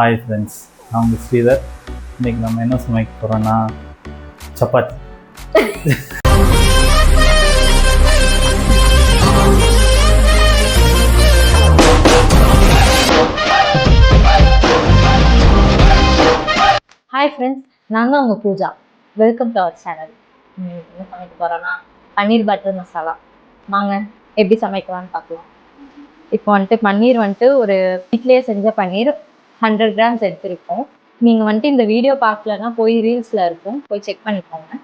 Hi friends நான் உங்கள் ஸ்ரீதர். இன்னைக்கு நம்ம என்ன சமைக்க போகிறோன்னா சப்பாத்தி. ஹாய் ஃப்ரெண்ட்ஸ் நான் தான் உங்கள் Pooja. Welcome to our channel என்ன சமைக்க போகிறோன்னா பன்னீர் பட்டர் மசாலா வாங்க எப்படி சமைக்கலாம்னு பார்க்கலாம். இப்போ வந்துட்டு பன்னீர் வந்துட்டு ஒரு வீட்லேயே செஞ்ச பன்னீர் ஹண்ட்ரட் கிராம்ஸ் எடுத்திருக்கோம். நீங்கள் வந்துட்டு இந்த வீடியோ பார்க்கலன்னா போய் ரீல்ஸில் இருக்கும். போய் செக் பண்ணிக்கோங்க.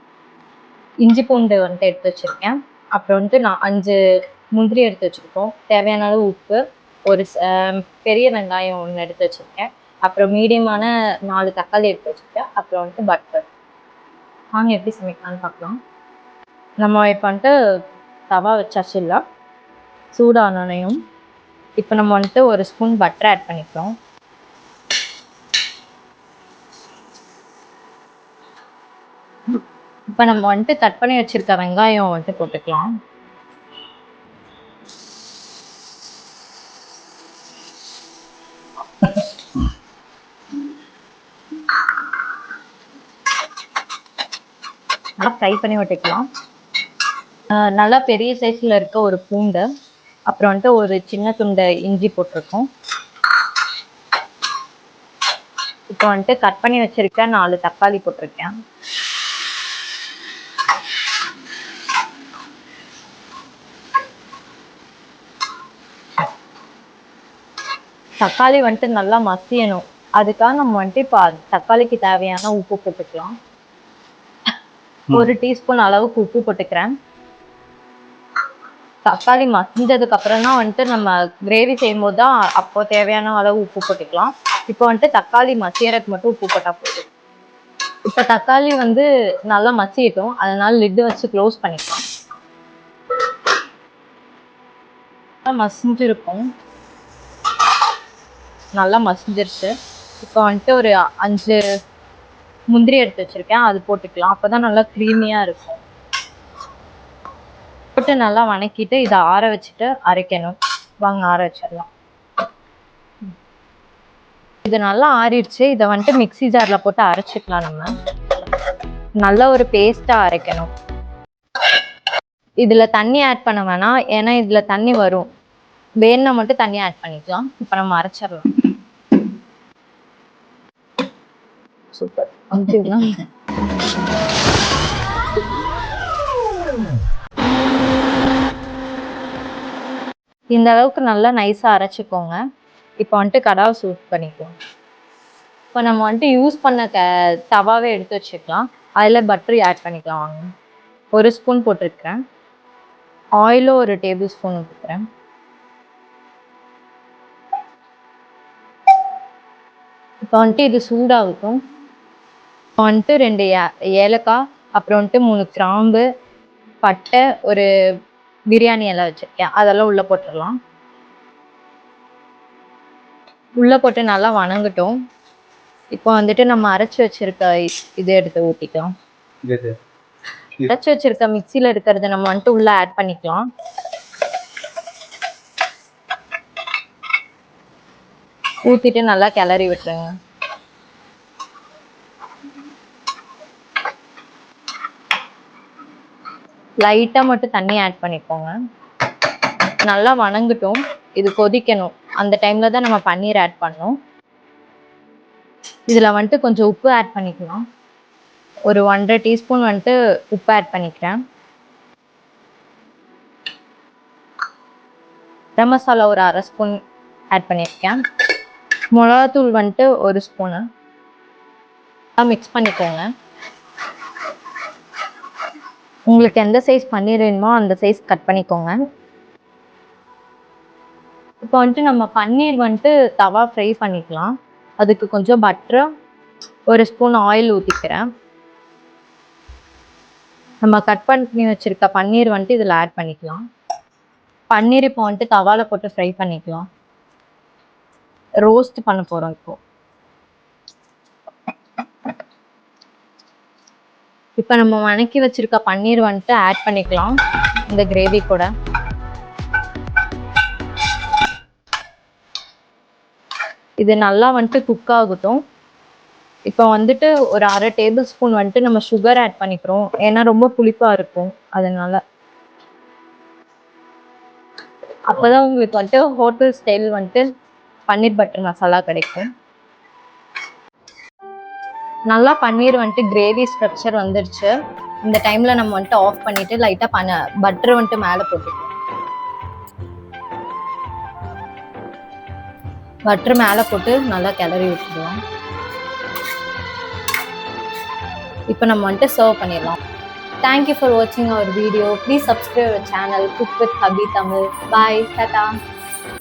இஞ்சி பூண்டு வந்துட்டு எடுத்து வச்சுருக்கேன். அப்புறம் வந்துட்டு நான் அஞ்சு முந்திரி எடுத்து வச்சுருக்கோம். தேவையான அளவு உப்பு ஒரு ச- பெரிய வெங்காயம் ஒன்று எடுத்து வச்சுருக்கேன். அப்புறம் மீடியமான நாலு தக்காளி எடுத்து வச்சுருக்கேன். அப்புறம் வந்துட்டு பட்டர் வாங்க எப்படி சமைக்கலாம்னு பார்க்கலாம். நம்ம இப்போ வந்துட்டு தவா வச்சாச்சு இல்லை? சூடானனையும் இப்போ நம்ம வந்துட்டு ஒரு ஸ்பூன் பட்டர் ஆட் பண்ணிக்கிறோம். இப்போ நம்ம வந்துட்டு கட் பண்ணி வச்சிருக்க வெங்காயம் வந்துட்டு போட்டுக்கலாம். நல்லா ஃப்ரை பண்ணி விட்டுக்கலாம் ஆஹ் நல்லா பெரிய சைஸில் இருக்க ஒரு பூண்டு அப்புறம் வந்துட்டு ஒரு சின்ன துண்டை இஞ்சி போட்டிருக்கோம். இப்போ வந்துட்டு கட் பண்ணி வச்சிருக்க நாலு தக்காளி போட்டிருக்கேன். தக்காளி வந்துட்டு நல்லா மசியணும். அதுக்காக நம்ம வந்துட்டு இப்போ தக்காளிக்கு தேவையான உப்பு போட்டுக்கலாம். ஒரு டீஸ்பூன் அளவுக்கு உப்பு போட்டுக்கிறேன். தக்காளி மசிஞ்சதுக்கு அப்புறம் தான் வந்துட்டு நம்ம கிரேவி செய்யும் போது தான் அப்போ தேவையான அளவு உப்பு போட்டுக்கலாம். இப்போ வந்துட்டு தக்காளி மசியறதுக்கு மட்டும் உப்பு போட்டா போதும். இப்போ தக்காளி வந்து நல்லா மசியட்டும். அதனால லிட்டு வச்சு க்ளோஸ் பண்ணிக்கலாம். மசிஞ்சிருக்கும். நல்லா மசிஞ்சிருச்சு. இப்போ வந்துட்டு ஒரு அஞ்சு முந்திரி எடுத்து வச்சிருக்கேன். அது போட்டுக்கலாம். அப்பதான் நல்லா க்ரீமியாக இருக்கும். போட்டு நல்லா வணக்கிட்டு இதை ஆற வச்சுட்டு அரைக்கணும். வாங்க ஆற வச்சிடலாம். இது நல்லா ஆறிடுச்சு. இதை வந்துட்டு மிக்ஸி ஜாரில் போட்டு அரைச்சிக்கலாம் நம்ம. நல்ல ஒரு பேஸ்ட்டாக அரைக்கணும். இதில் தண்ணி ஆட் பண்ண வேணாம். ஏன்னா இதில் தண்ணி வரும். வேணும்னா மட்டும் தண்ணி ஆட் பண்ணிக்கலாம். இப்போ நம்ம அரைச்சிடலாம். சூப்பர். இந்த அளவுக்கு நல்லா நைஸாக அரைச்சிக்கோங்க. இப்போ வந்துட்டு கடாவை சூட் பண்ணிக்குவோம் இப்போ நம்ம வந்துட்டு யூஸ் பண்ண க தவாவே எடுத்து வச்சுக்கலாம். அதில் பட்டரி ஆட் பண்ணிக்கலாம் வாங்க. ஒரு ஸ்பூன் போட்டிருக்கிறேன். ஆயிலும் ஒரு டேபிள் ஸ்பூன் விட்டுக்கிறேன் இப்போ வந்துட்டு இது சூடாகட்டும். வந்துட்டு ரெண்டு ஏ- ஏலக்காய் அப்புறம் வந்துட்டு மூணு கிராம்பு பட்டை ஒரு பிரியாணி எல்லாம் வச்சுருக்கேன். அதெல்லாம் உள்ளே போட்டுடலாம். உள்ளே போட்டு நல்லா வணங்கட்டும். இப்போ வந்துட்டு நம்ம அரைச்சி வச்சிருக்க இதை எடுத்து ஊற்றிக்கலாம் அரைச்சி வச்சிருக்க மிக்சியில் இருக்கிறத நம்ம வந்துட்டு உள்ளே ஆட் பண்ணிக்கலாம். ஊற்றிட்டு நல்லா கிளறி விட்டுருங்க. லைட்டாக மட்டும் தண்ணி ஆட் பண்ணிக்கோங்க. நல்லா வணங்கட்டும். இது கொதிக்கணும். அந்த டைமில் தான் நம்ம பன்னீர் ஆட் பண்ணோம் இதில் வந்துட்டு கொஞ்சம் உப்பு ஆட் பண்ணிக்கலாம். ஒரு ஒன்றரை டீஸ்பூன் வந்துட்டு உப்பு ஆட் பண்ணிக்கிறேன். கரம் மசாலா ஒரு அரை ஸ்பூன் ஆட் பண்ணியிருக்கேன். மிளகாத்தூள் வந்துட்டு ஒரு ஸ்பூனு மிக்ஸ் பண்ணிக்கோங்க. உங்களுக்கு எந்த சைஸ் பன்னீர் வேணுமோ அந்த சைஸ் கட் பண்ணிக்கோங்க. இப்போ வந்துட்டு நம்ம பன்னீர் வந்துட்டு தவா ஃப்ரை பண்ணிக்கலாம். அதுக்கு கொஞ்சம் பட்டரு ஒரு ஸ்பூன் ஆயில் ஊற்றிக்கிறேன் நம்ம கட் பண்ணி வச்சுருக்க பன்னீர் வந்துட்டு இதில் ஆட் பண்ணிக்கலாம். பன்னீர் இப்போ வந்துட்டு தவாவில் போட்டு ஃப்ரை பண்ணிக்கலாம். ரோஸ்ட் பண்ண போகிறோம் இப்போது இப்போ நம்ம வணக்கி வச்சுருக்க பன்னீர் வந்துட்டு ஆட் பண்ணிக்கலாம். இந்த கிரேவி கூட. இது நல்லா வந்துட்டு குக் ஆகட்டும். இப்போ வந்துட்டு ஒரு அரை டேபிள் ஸ்பூன் வந்துட்டு நம்ம சுகர் ஆட் பண்ணிக்கிறோம். ஏன்னா ரொம்ப புளிப்பாக இருக்கும். அதனால. அப்போதான் உங்களுக்கு வந்துட்டு ஹோட்டல் ஸ்டைல் வந்துட்டு பன்னீர் பட்டர் மசாலா கிடைக்கும். நல்லா பன்னீர் வந்துட்டு கிரேவி ஸ்ட்ரக்சர் வந்துருச்சு. இந்த டைமில் நம்ம வந்துட்டு ஆஃப் பண்ணிவிட்டு லைட்டாக பண்ண பட்டர் வந்துட்டு மேலே போட்டுக்கலாம் பட்டர் மேலே போட்டு நல்லா கிளறி விட்டுருவோம் இப்போ நம்ம வந்துட்டு சர்வ் பண்ணிடலாம். தேங்க்யூ ஃபார் வாட்சிங் our video please subscribe our channel cook with hubby Tamil boy tata